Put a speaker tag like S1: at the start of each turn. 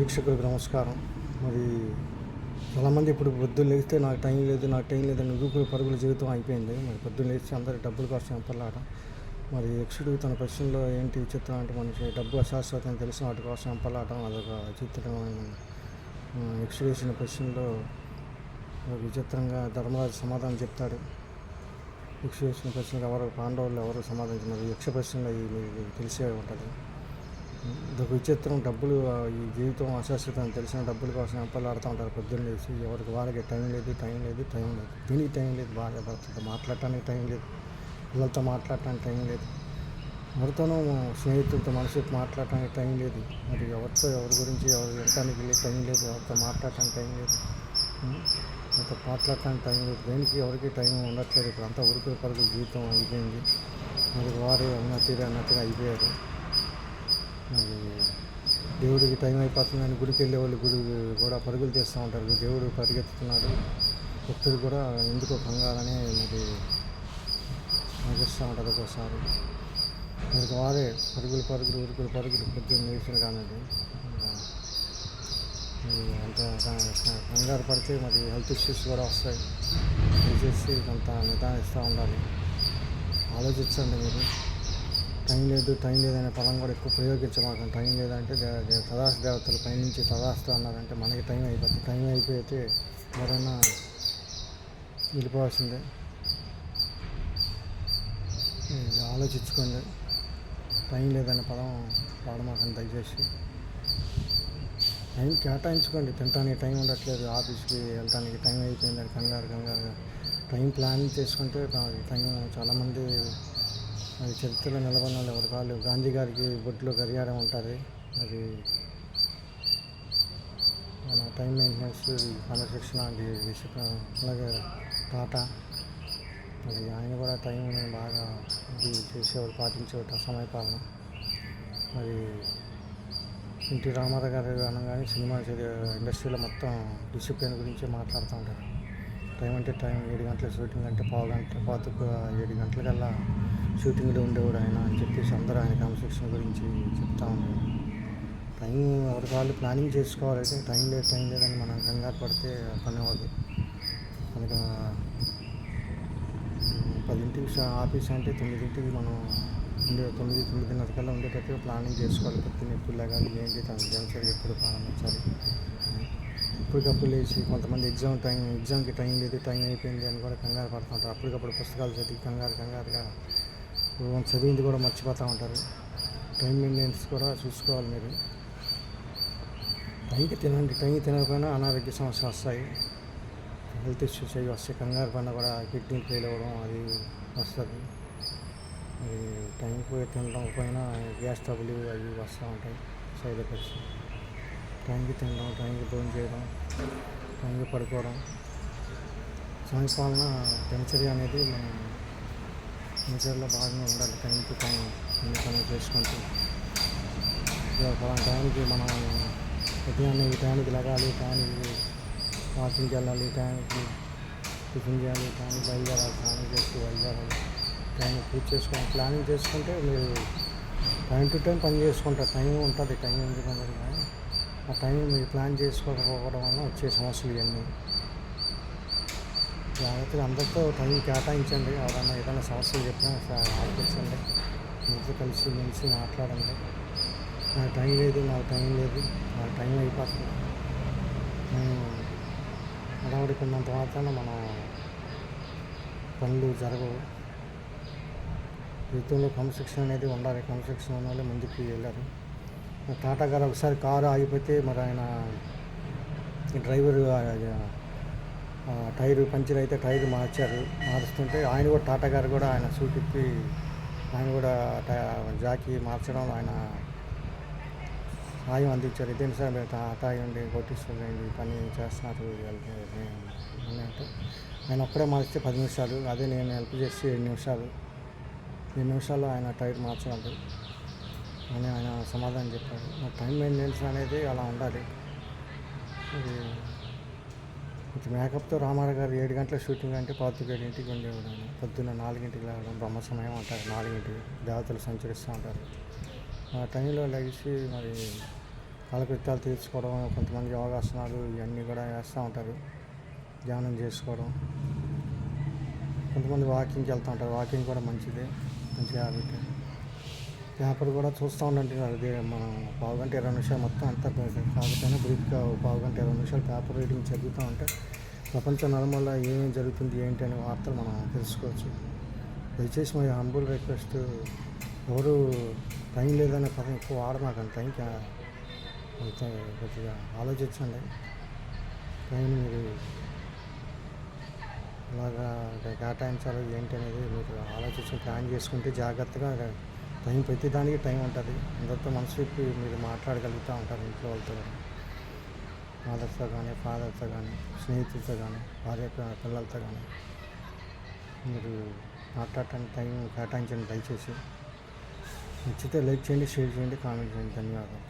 S1: వీక్షకులకు నమస్కారం. మరి చాలామంది ఇప్పుడు పొద్దున్న లేస్తే నాకు టైం లేదు నాకు టైం లేదని ఉరుకులు పరుగుల జీవితం అయిపోయింది. మరి పొద్దున్న లేస్తే అందరి డబ్బుల కోసం ఎంపలాట మరి యక్షుడు తన ప్రశ్నలో ఏంటి విచిత్రం అంటే మనిషి డబ్బు అశాశ్వతం తెలిసిన వాటి కోసం ఎంపలాటం అదొక విచిత్రమైన యక్షుడు వేసిన ప్రశ్నలో విచిత్రంగా ధర్మరాజు సమాధానం చెప్తాడు. యక్షుడు వేసిన ప్రశ్నకు ఎవరు పాండవులు ఎవరు సమాధానించారు యక్ష ప్రశ్నలో ఇది మీకు తెలిసే ఉంటుంది. ఇదొక విచిత్రం డబ్బులు ఈ జీవితం అశాశ్వతం అని తెలిసిన డబ్బుల కోసం ఎంపలాడుతూ ఉంటారు పొద్దున్న లేచి. ఎవరికి వాళ్ళకి టైం లేదు టైం లేదు టైం లేదు. దీనికి టైం లేదు బాగా భర్తతో మాట్లాడటానికి టైం లేదు. పిల్లలతో మాట్లాడటానికి టైం లేదు. ఎవరితోనూ స్నేహితులతో మనసుతో మాట్లాడటానికి టైం లేదు. మరి ఎవరితో ఎవరి గురించి ఎవరు వినటానికి టైం లేదు. ఎవరితో మాట్లాడటానికి టైం లేదు. అంత మాట్లాడటానికి టైం లేదు. దేనికి ఎవరికి టైం ఉండట్లేదు. ఇప్పుడు అంతా ఉరుకుల పరుగుల జీవితం అయిపోయింది. మరి వారు అన్నట్టుగా అన్నట్టుగా అయిపోయారు. దేవుడికి టైం అయిపోతుందని గుడికి వెళ్ళే వాళ్ళు గుడి కూడా పరుగులు చేస్తూ ఉంటారు. దేవుడు పరిగెత్తుతున్నాడు. భక్తుడు కూడా ఎందుకో కంగారని మరి అనిపిస్తూ ఉంటారు ఒక్కోసారి. మరి వారే పరుగులు పరుగులు ఉరుకులు పరుగులు పొద్దున్న లేచిన కానండి. అంత కంగారు పడితే మరి హెల్త్ ఇష్యూస్ కూడా వస్తాయి. దయచేసి కొంత నిదానిస్తూ ఉండాలి. ఆలోచించండి మీరు. టైం లేదు టైం లేదనే పదం కూడా ఎక్కువ ప్రయోగించమాకం. టైం లేదంటే తదాస్ దేవతలు పైనుంచి తదాస్తు అన్నారంటే మనకి టైం అయిపోతుంది టైం అయిపోయితే ఎవరైనా వెళ్ళిపోవాల్సిందే. ఆలోచించుకోండి. టైం లేదనే పదం వాడమాకండి దయచేసి. టైం కేటాయించుకోండి. తినడానికి టైం ఉండట్లేదు ఆఫీస్కి వెళ్ళటానికి టైం అయిపోయిందని కంగారు కంగారు టైం ప్లానింగ్ చేసుకుంటే టైం చాలామంది మరి చరిత్రలో నిలబడిన వాళ్ళు ఎవరి కాళ్ళు గాంధీ గారికి బొట్లో గడియారం ఉంటుంది. అది మన టైం మెయింటెనెన్స్ క్రమశిక్షణ డిసిప్లిన్. అలాగే టాటా మరి ఆయన కూడా టైం బాగా ఇది చేసేవాడు పాటించేవాడు సమయపాలన మరి ఎన్టీ రామారావు గారు అనగానే సినిమా ఇండస్ట్రీలో మొత్తం డిసిప్లిన్ గురించి మాట్లాడుతూ ఉంటారు. టైం అంటే టైం ఏడు గంటల షూటింగ్ అంటే పావు గంట పాతుకు ఏడు గంటలకల్లా షూటింగ్లో ఉండేవాడు ఆయన అని చెప్పేసి అందరూ ఆయన క్రమశిక్షణ గురించి చెప్తా ఉంటారు టైం ఎవరికి వాళ్ళు ప్లానింగ్ చేసుకోవాలంటే టైం లేదు టైం లేదని మనం కంగారు పడితే పని కనుక పదింటికి ఆఫీస్ అంటే తొమ్మిదింటికి మనం ఉండే తొమ్మిది తొమ్మిదిన్నర కల్లా ఉండేటట్టుగా ప్లానింగ్ చేసుకోవాలి. పొద్దున్న ఎప్పుడు లేగాలి ఏంటి తన జంక్షన్ ఎప్పుడు ప్రారంభించాలి ఎప్పటికప్పుడు లేచి కొంతమంది ఎగ్జామ్ టైం ఎగ్జామ్కి టైం లేదు టైం అయిపోయింది అని కూడా కంగారు పడుతుంటారు. అప్పటికప్పుడు పుస్తకాలు చదివి కంగారు కంగారుగా చదివింది కూడా మర్చిపోతూ ఉంటారు. టైం మెయింటెనెన్స్ కూడా చూసుకోవాలి మీరు. టైంకి తినండి. టైంకి తినకపోయినా అనారోగ్య సమస్యలు వస్తాయి. హెల్త్ ఇష్యూస్ అవి వస్తాయి. కంగారు పైన కూడా కిడ్నీ ఫెయిల్ అవ్వడం అది వస్తుంది. టైంకి టైంకి తినడం పైన గ్యాస్ ట్రబుల్ అవి వస్తూ ఉంటాయి. Side effects. టైంకి తినడం టైంకి భోజనం చేయడం టైంకి పడుకోవడం. సమయపాలన దినచర్య అనేది మనం దినచర్యలో బాగానే ఉండాలి. టైంకి టైం పనులు చేసుకుంటూ. టైంకి మనం ఉదయాన్నే ఈ టైంకి లగాలి ఈ టైంకి వాకింగ్కి వెళ్ళాలి ఈ టైంకి టిఫిన్ చేయాలి ఈ టైంకి బయలుదేరాలి స్నానం చేసి బయలుదేరాలి. టైం పూర్తి చేసుకోవాలి ప్లానింగ్ చేసుకుంటే మీరు టైం టు టైం పని చేసుకుంటారు. టైం ఉంటుంది టైం ఎందుకు ఉండదు కానీ ఆ టైం మీరు ప్లాన్ చేసుకోకపోవడం వల్ల వచ్చే సమస్యలు ఇవన్నీ. జాగ్రత్తగా అందరితో టైం కేటాయించండి. ఎవరైనా ఏదైనా సమస్యలు చెప్పినా స- ఆలోచించండి మీతో కలిసి మెలిసి మాట్లాడండి. నాకు టైం లేదు నాకు టైం లేదు నాకు టైం అయిపోతుంది. నేను హడావుడికి ఉన్నంత మాత్రాన మన పనులు జరగవు. జీవితంలో క్రమశిక్షణ అనేది ఉండాలి. క్రమశిక్షణ ఉన్న వాళ్ళు ముందుకు వెళ్ళారు. టాటా గారు ఒకసారి కారు ఆగిపోతే మరి ఆయన డ్రైవర్ టైర్ పంచర్ అయితే టైర్ మార్చారు మారుస్తుంటే ఆయన కూడా టాటా గారు కూడా ఆయన సూటిప్పి ఆయన కూడా టై- జాకీ మార్చడం ఆయన సాయం అందించారు. ఇదేం సార్ మీరు టాటా అయ్యండి పని చేస్తున్నారు? అంటే ఆయన ఒక్కడే మార్చితే పది నిమిషాలు అదే నేను హెల్ప్ చేసి ఏడు నిమిషాలు ఏడు నిమిషాల్లో ఆయన టైర్ మార్చగలరు అని ఆయన సమాధానం చెప్పారు. టైం మెయింటెనెన్స్ అనేది అలా ఉండాలి. కొంచెం మేకప్తో రామారావు గారు ఏడు గంటల షూటింగ్ అంటే పాతికేడింటికి ఉండేవాడు పొద్దున్న నాలుగింటికి లేవడం బ్రహ్మ సమయం అంటారు నాలుగింటికి దేవతలు సంచరిస్తూ ఉంటారు. ఆ టైంలో లెగిసి మరి కాలకృత్యాలు తీర్చుకోవడం కొంతమంది యోగాసనాలు ఇవన్నీ కూడా వేస్తూ ఉంటారు. ధ్యానం చేసుకోవడం. కొంతమంది వాకింగ్కి వెళ్తూ ఉంటారు. వాకింగ్ కూడా మంచిదే మంచి హ్యాబిట్ పేపర్ కూడా చూస్తూ ఉండండి. అది మనం పావు గంట ఇరవై నిమిషాలు మొత్తం అంతా కాకపోతే బ్రీఫ్గా పావు గంట ఇరవై నిమిషాలు పేపర్ రీడింగ్ చదువుతూ ఉంటే ప్రపంచ నలుమూల ఏమేమి జరుగుతుంది ఏంటి అనే వార్తలు మనం తెలుసుకోవచ్చు. దయచేసి మరి హంబుల్ రిక్వెస్ట్ ఎవరు టైం లేదనే పదం ఎక్కువ వాడమాకండి. టైంకి అంత కొద్దిగా ఆలోచించండి. టైం మీరు అలాగా కేటాయించాలి ఏంటి అనేది మీరు ఆలోచించి ప్లాన్ చేసుకుంటే జాగ్రత్తగా టైం ప్రతి దానికి టైం ఉంటుంది. అందరితో మనసు చెప్పి మీరు మాట్లాడగలుగుతూ ఉంటారు ఇంట్లో వాళ్ళతో కానీ. మదర్తో కానీ ఫాదర్తో కానీ స్నేహితులతో కానీ భార్య పిల్లలతో కానీ. మీరు మాట్లాడటానికి టైం కేటాయించండి దయచేసి. నచ్చితే లైక్ చేయండి షేర్ చేయండి కామెంట్ చేయండి. ధన్యవాదాలు.